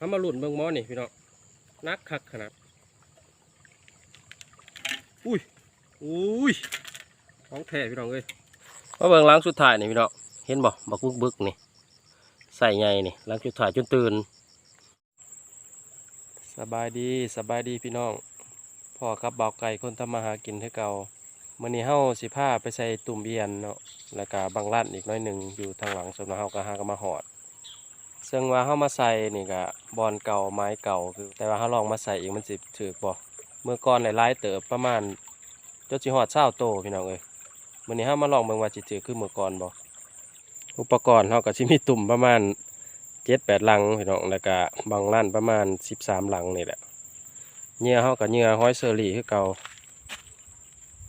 เขามาหลุนเบิ่งหมอนี่พี่น้องนักคักขนาด อุ้ย อุ้ยของแท้พี่น้องเอ้ยมาเบิ่งล้างสุดท้ายนี่พี่น้องเห็นบ่บักบึกบึกนี่ใส่ไงนี่ล้างสุดท้ายจนตื่น สบายดีสบายดีพี่น้องพ่อครับเบาไก่คนทำมาหากินให้เก่ามื่อนี้เฮาสิพาไปใส่ตุ่มเบียนเนาะแล้วก็บางร้านอีกน้อยหนึ่งอยู่ทางหลังสำนักเฮาก็หาก็มาหอด ซึ่งว่าเฮามาใส่นี่ก็บอนเก่าไม้เก่าคือแต่ว่าเฮาลองมาใส่อีกมันสิถือบ่เมื่อก่อนหลายๆเติบประมาณจนสิฮอด20โตพี่น้องเอ้ยมื้อนี้เฮามาลองเบิ่งว่าสิถือคือเมื่อก่อนบ่อุปกรณ์เฮาก็สิมีตุ่มประมาณเจ็ดแปดลังพี่น้องแล้วก็บางร้านประมาณสิบสามลังนี่แหละเหงื่อเขากับเหงื่อห้อยเซอรี่คือเก่า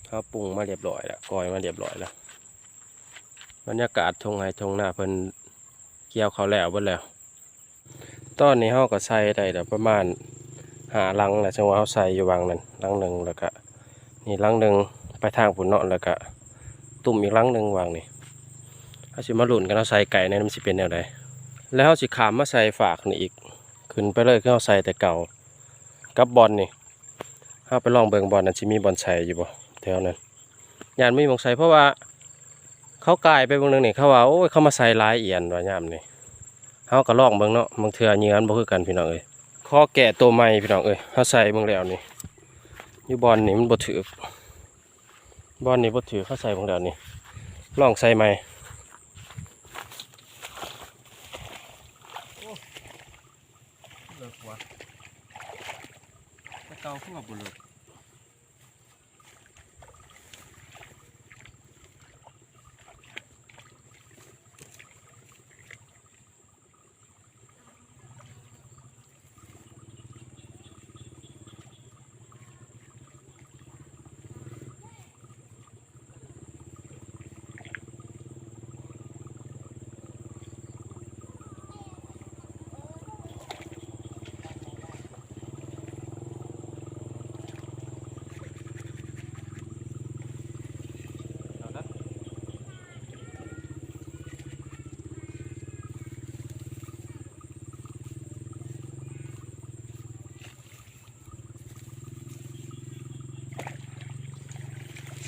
เขาปรุงมาเรียบร้อยแล้วกอยมาเรียบร้อยแล้วบรรยากาศทงไห้ทงหน้าเพิ่น เกี่ยวเขาแล้วเบิดแล้วตอนนี้เขาก็ใส่ได้แล้วประมาณหาลังแหละจังหวะเขาใส่อยู่วางนั้นลังหนึ่งแล้วก็นี่ลังหนึ่งไปทางผุนเนาะแล้วก็ตุ่มอีกลังหนึ่งวางนี่เขาสิมาหลุนกันเอาใส่ไก่ในนมันสิเป็นแนวใดแล้วเขาสิขามมาใส่ฝากนี่อีกขึ้นไปเลยคือเขาใส่แต่เก่ากับบอลนี่เขาไปลองเบิงบอลนั้นสิมีบอลใส่อยู่บ่แถวนั้นยานไมีมองใส่เพราะว่า เขากลายไปบางนึงนี่เขาว่าโอ้ยเขามาใส่ลายเอียนว่ายามนี่เขาก็ลองเบิ่งเนาะบางเทื่อเหยือนบ่คือกันพี่น้องเอ้ยข้อแก่ตัวใหม่พี่น้องเอ้ยเขาใส่เบิ่งแล้วนี่อยู่บอลนี่มันบ่ถือบอลนี่บ่ถือเขาใส่เบิ่งแล้วนี่ลองใส่ใหม่เลิกวะแต่เก่าขึ้นมาบุเลิก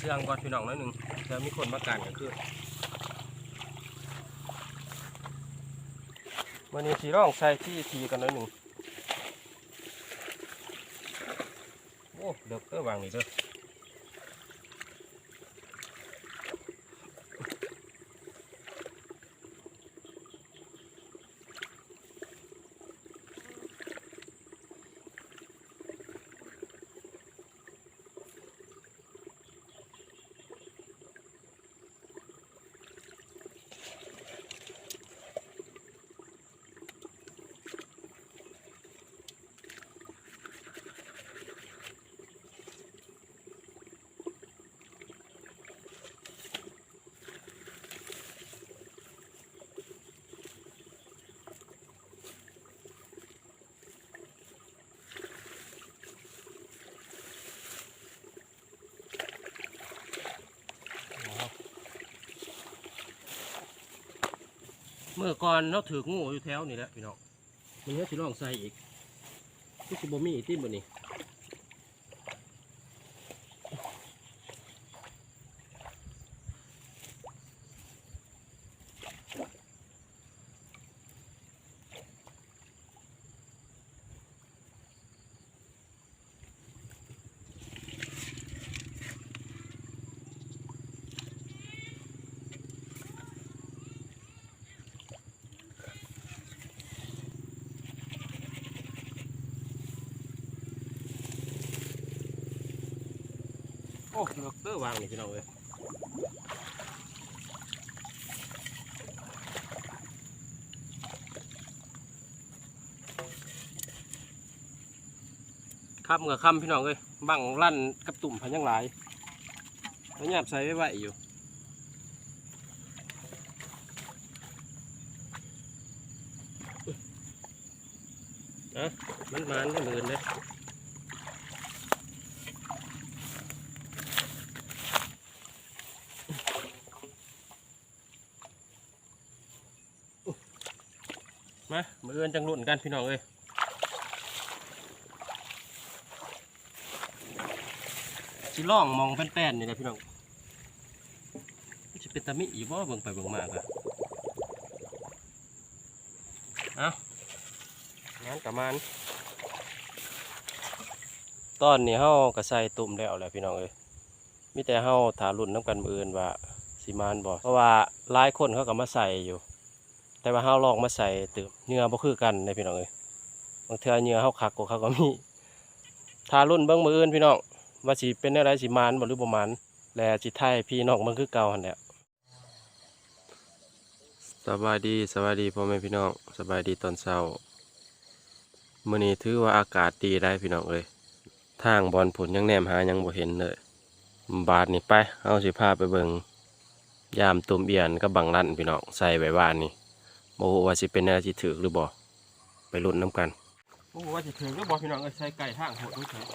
ชื่องก่อนพี่น้องหน่อยหนึ่งแล้วมีคนมากันก็คือวันนี้สีร่องใส่ที่ทีกันหน่อยหนึ่งโอ้เด็กเตอร์วางนี่เด้อ มื่อก่อนเราถืองูอยู่แถวนี่แหละพี่น้องมันเนี้ยสิลองใส่อีกทุกสิบมีอีกที่บนนี้ โอ้เลือกเตอร์วางนี่พี่น้องเลยค่ำกับค่ำพี่น้องเลยบังลั่นกับตุ่มพันยังหลายแล้วหยาบใส่ไว้ไว้อยู่อะมันมันก็มือนเลย เอือนจังหลุ่นกันพี่น้องเอ้ยชิล่องมองแป้นๆนี่แหละพี่น้องจะเป็นตามิอีบ่เบิ่งไปเบิ่งมากอะเอางั้นประมาณตอนนี้เฮากระใส่ตุ่มแล้วแหละพี่น้องเอ้ยมีแต่เฮาถาลุ่นน้ำกันมืออื่นว่าสีมานบ่เพราะว่าหลายคนเขาก็มาใส่อยู่ แต่ว่าเฮาลองมาใส่เติมเนื้อบ่คือกันในพี่น้องเอ้ยบางเทื่อเนื้อเฮาคักกว่าเขาก็มีทารุ่นเบิ่งมืออื่นพี่น้องว่าสิเป็นอะไรสิมานบ่หรือบ่มานและสิไทยพี่น้องเบิ่งคือเก่าหั่นแหละสบายดีสบายดีพ่อแม่พี่น้องสบายดีตอนเช้ามื้อนี้ถือว่าอากาศดีได้พี่น้องเอ้ยทางบอลผลยังแนมหายังบ่เห็นเลยบาดนี่ไปเอาสิพาไปเบิ่งยามตุ่มเอียนกับบังลั่นพี่น้องใส่ไว้บ้านนี่ โอ้ว่าสิเป็นแนวที่ถือหรือบ่ไปลุ้นน้ำกันโอ้ว่าสิถือหรือบ่พี่น้องเอ้ยใส่ไก่ทางโหดด้วยเถอะ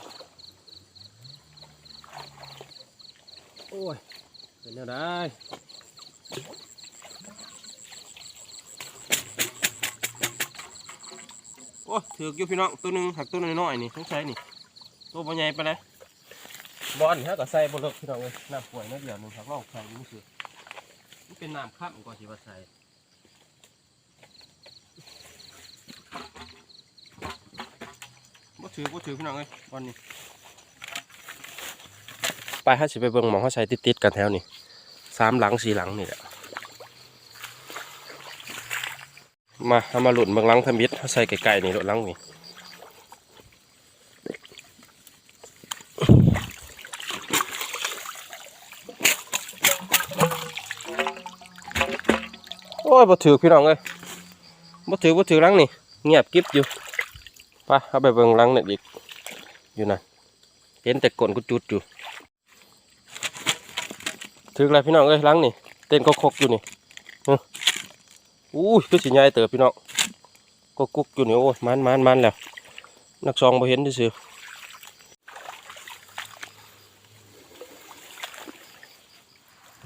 โอ้ยเป็นแนวได้โอ้ถืออยู่พี่น้องตัวหนึ่งหักตัวน้อยๆนี่ต้องใช้นี่ตัวบ่ใหญ่ไปเลยบอลฮะก็ใส่บ่เลิกพี่น้องเอ้ยน้ำป่วยนิดเดียวหนึ่งหักลอกใส่นี่คือมันเป็นน้ำข้ามก่อนสิว่าใส่ บ่ถือบ่ถือพี่น้องเอ้ยวันนี้ไปห้าสิบไปเบิ่งหมองเขาใส่ติดๆกันแถวนี่สามหลังสี่หลังนี่แหละมาเอามาหลุดเบิ่งหลังทมิดเขาใส่ไก่ๆนี่หลุดหลังนี่โอ้ยบ่ถือพี่น้องเอ้ยบ่ถือบ่ถือหลังนี่เงียบกิ๊บอยู่ ปเอาไปเบิ่งหลังนี่อีกอยู่นะเห็นแต่กลนกูจุดอยู่ถึงแล้วพี่น้องเอ้ยหลังนี่เต้นก็คกๆอยู่นี่อื้ออู้ยคือสิใหญ่เติบพี่น้องก็กุกอยู่นี่โอ้ยมันมันมันแล้วนักซองบ่เห็นซื่อๆ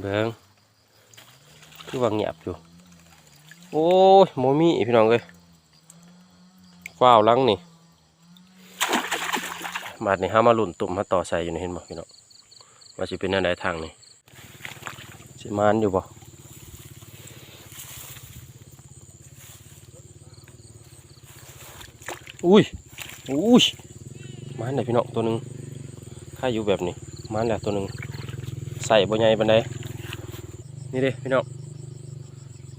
เบิ่งคือว่าเงียบอยู่โอ้ยโมมี่พี่น้องเอ้ยฟ้าวหลังนี่ บาดนี่ห้ามาหลุ่นตุ่มมาต่อใส่อยู่นี่เห็นบ่พี่น้องว่าสิเป็นอันใดทางนี่สิมานอยู่บ่อุ้ยอุ้ยมานเลยพี่น้องตัวหนึ่งข้าอยู่แบบนี้มานแหล้วตัวหนึ่งใส่บ่ใหญ่ปานใดนี่เด้พี่น้อง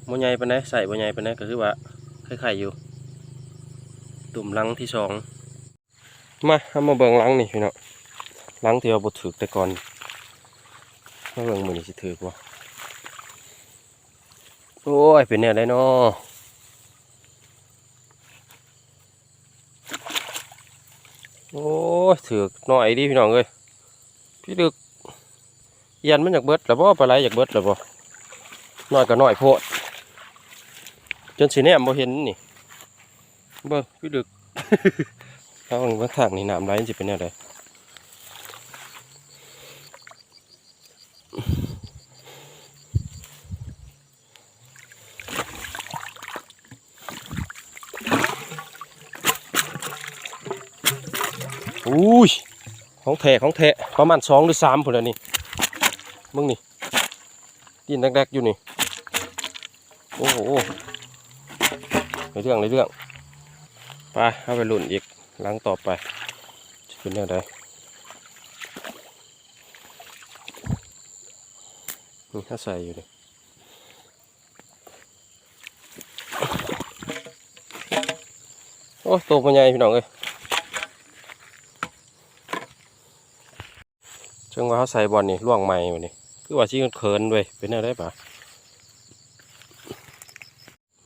บ่ใหญ่ปานใดใส่บ่ใหญ่ปานใดก็คือว่าคล้ายๆอยู่ ตุ่มลังที่สอง มาเอามาเบิ่งหลังนี่พี่เนาะหลังที่เราบ่ถือแต่ก่อนมาเบิ่งมือนี่สิถือกว่าโอ้ยเป็นแนวได้เนาะโอ้ยถือหน่อยดิพี่น้องเอ้ยพี่ดึกยันมันอยากเบิดแล้วบ่ปลาไหลอยากเบิดแล้วบ่น้อยก็น้อยโพดจนสิแนมบ่เห็นนี่เบิ่งพี่ดึก ถ้ามันว่าทางนี่น้ำไหลจะเป็นอะไรอุ้ย ของแท้ของแท้ประมาณสองหรือสามพุ่นแล้วนี่มึงนี่ดินแรกๆอยู่นี่ โอ้โหในเรื่องในเรื่อง ไปเอาไปหลุ่นอีก หลังต่อไปจะเป็นยังไงนี่ถ้าใส่อยู่นี่โอ้ตัวมันใหญ่พี่น้องเอ้ยจังว่าเขาใส่บอลนี่ล่วงใหม่วันนี้คือว่าชี้เขินด้วยเป็นอะไรปะ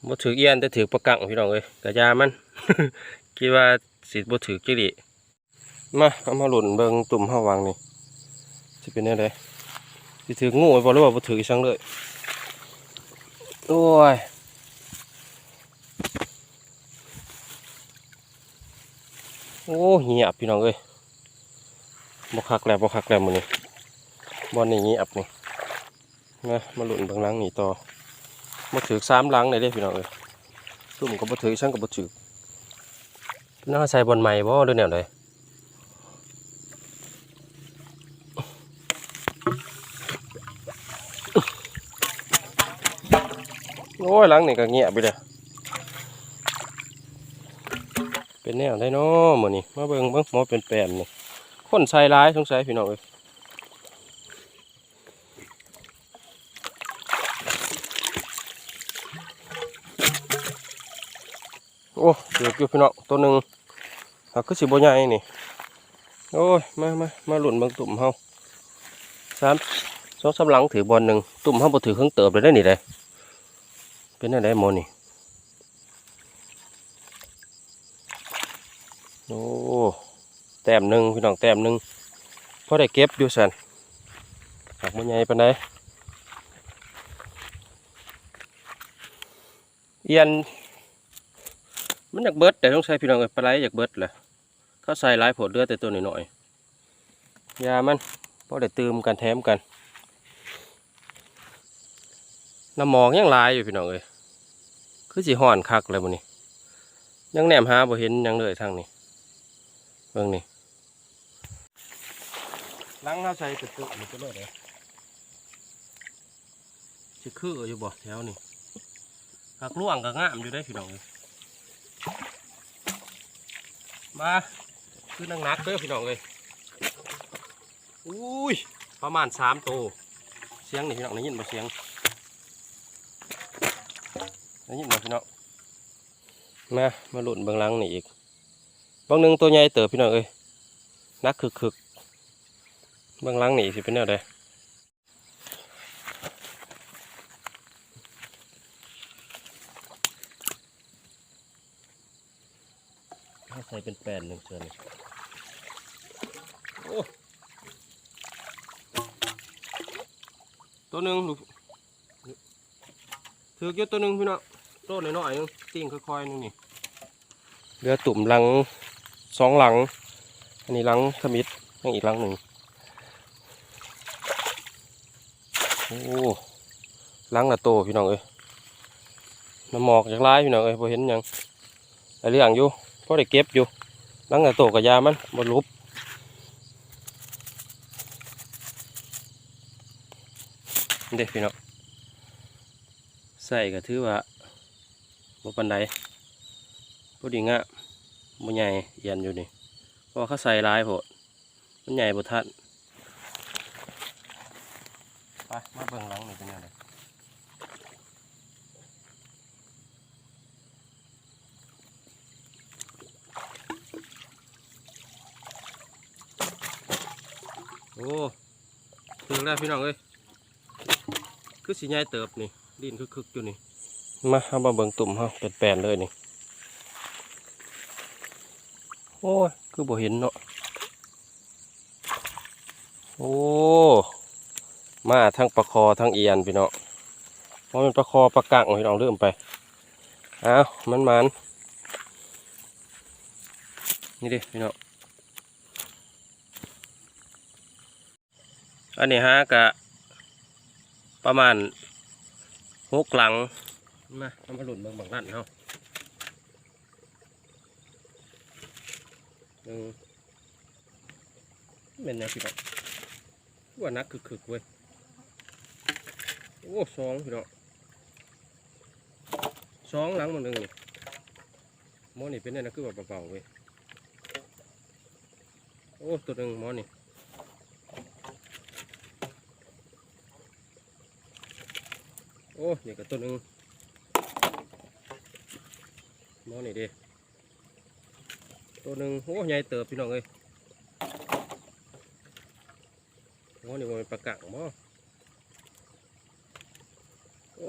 บ่ถือเอียนแต่ถือประกังพี่น้องเอ้ยกระยามัน คิดว่า สิบ่ถือจิริมาเอามาหล่นเบิงตุ่มห้าวางนี่สิเป็นยังไงสิถืองูไว้บ่หรือว่าบ่ถืออีสังเลยโอ้ยโอ้เงียบพี่น้องเอ้ยบ่คักแล้วบ่คักแล้วมื้อนี้บ่นี่เงียบนี่มามาหล่นเบิ่งหลังนี่ต่อบ่ถือสามหลังเลยเด้พี่น้องเอ้ยตุ่มก็บ่ถืออีสังก็บ่ถือ น่าใส่บนใหม่บ่ด้วยเนี่ยเลยโอ้ยหลังนี่ก็เงียบไปเลยเป็นแนวได้นาะหมอนี่มาเบิ่งเบิ่งมอเป็นแปมนี่คนใส่ร้ายสงสัยพี่น้องเลยโอ้เดี๋ดอยู่พี่น้องตัวหนึ่ง หักคือสิบใหญ่นี่ โอ้ย มามามาหลุนบิ่งตุ่มเฮาสามสองสามหลังถือบอลหนึ่งตุ่มเฮาบ่ถือเครื่องเติบเลยได้นี่เด้เป็นอะไรหมอนี่ โอ้แต้มหนึ่งพี่น้องแต้มหนึ่งพอได้เก็บอยู่สันหักมันใหญ่ปานใดเอียน มันอยากเบิดแต่ต้องใช้พี่น้องเอ้ยปลาไหลอยากเบิดแหละเขาใส่หลายผดเลือดแต่ตัวหน้อยๆยามันเพอได้ตืมกันแถมกันน้ำหมอกยังลายอยู่พี่น้องเอ้ยคือสิห่อนคักเลยมันนี้ยังแหนมหาบ่เห็นยังเลยทางนี้เบิ่งนี่ล้างเท้าใส่ตึกตึกนี่ก็เลยเด้สิคืออยู่บ่แถวนี่หักล่วงก็งามอยู่ได้พี่น้องเอ้ย มาคือนังนักเด้อพี่น้องเลยอุ้ยประมาณสามโตวเสียงนี่พี่น้องได้ยินบ่เสียงได้ยินบ่พี่น้องมามาหลุนเบื้องลังนี่อีกบางหนึ่งตัวใหญ่เติบพี่น้องเอ้ยนักคึกคึกบางลังนี่สิเป็นแนวใด ใส่เป็นแปดหนึ่งเชิญโอ้ตัวหนึ่งลูกถือเยอะตัวหนึ่งพี่น้องโตหน่อยๆนึงติ้งค่อยๆนึงนี่เรือตุ่มหลังสองหลัง อันนี้หลังขมิดยังอีกหลังหนึ่งโอ้หลังละโตพี่น้องเอ้ยน้ำหมอกจากลายพี่น้องเอ้ยพอเห็นยังแต่เรื่องอยู่ พอได้เก็บอยู่ลังละโตกับยามันบนลุบเด็กพี่น้องใส่ก็ถือว่าบ่ปันใดพอดีงะมันใหญ่เอียนอยู่นี่เพราะเขาใส่ร้ายโพดมันใหญ่บทัดไปมาเบิ่งหลังนี่เป็นยังไง โอ้ถึงแล้วพี่น้องเอ้ยคือสีใหญ่เติบนี่ดินคึกๆอยู่นี่ มาเอามาเบิ่งตุ่มเฮาแปลนเลยนี่ โอ้ยคือบ่เห็นเนาะ โอ้ มาทั้งปลาคอทั้งเอียนพี่เนาะเพราะมันปลาคอปลากังพี่น้องเริ่มไปอ้าวมันมันนี่ดิพี่เนาะ อันนี้ฮะกะประมาณหกหลังมาเอามาหลุดเบิ่งบางนั่นเนาะหนึ่งเป็นไงพี่น้องว่านักคึกๆเว้ยโอ้สองพี่น้องสองหลังมันหนึ่งนี่มอนี่เป็นไงนะคือแบบเบาๆเว้ยโอ้ตัวหนึ่งมอนี่ โอ้นี่ก็ตัวหนึ่งมอนี่เด้ตัวหนึ่งโอ้ใหญ่เติบพี่น้องเอ้ยโอ้นี่มันเป็นปลากังมั้โอ้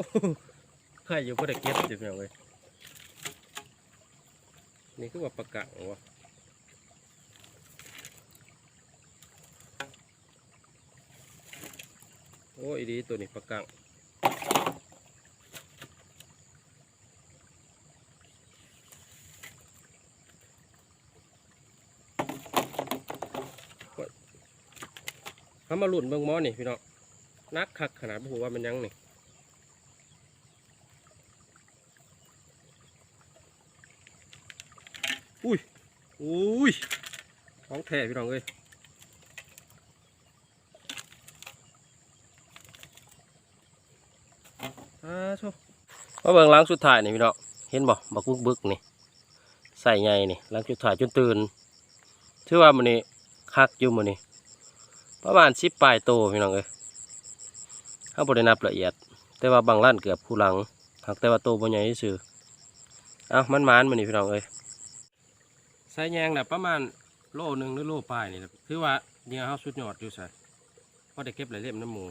ใครอยู่ก็ได้เก็บสิพี่น้องเอ้ยนี่คือว่าปลากังวะโอ้อีดีตัวนี้ปลากัง เขามาหลุนเบิ่งหมอนี่พี่น้องนักคักขนาดบ่ฮู้ว่ามันยังนี่อุ้ยอุ้ยของแท้พี่น้องเอ้ยอาชมาเบิ่งหลังสุดท้ายนี่พี่น้องเห็นบ่บักบึกบึกนี่ใส่ใหญ่นี่หลังสุดท้ายจนตื่นถือว่ามื้อนี้คักอยู่มื้อนี้ ประมาณ10ปลายโตพี่น้องเอ้ยเฮาบ่ได้นับละเอียด แต่ว่าบางร้านเกือบคู่หลังหากแต่ว่าโตบ่ใหญ่ซื่อเอ้ามันมานมื้อนี้พี่น้องเอ้ยใส่แยงน่ะประมาณโลหนึ่งหรือโลปลายนี่แหละถือว่าเหยื่อเฮาสุดยอดอยู่ซะพอได้เก็บหลายเล่มน้ำมู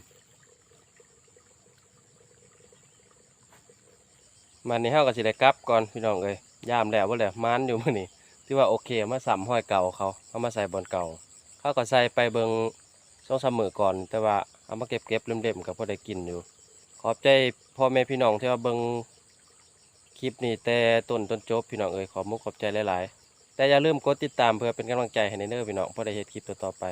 มันนี่เฮาก็สิได้กลับก่อนพี่น้องเอ้ยยามแล้วบ่าแล้วมันอยู่มื้อนี้ที่ว่าโอเคมาสัมห้อยเก่าเขาเอามาใส่บอนเก่าเขาก็ใส่ไปเบิง สองสามมือก่อน แต่ว่าเอามาเก็บเก็บเล่มๆกับพอได้กินอยู่ ขอบใจพ่อแม่พี่น้องที่ว่าเบิงคลิปนี้แต่ต้นจนจบพี่น้องเอ๋ยขอบมุกขอบใจหลายๆ แต่อย่าลืมกดติดตามเพื่อเป็นกำลังใจให้ในเนื้อพี่น้องเพื่อได้เห็นคลิปต่อๆไป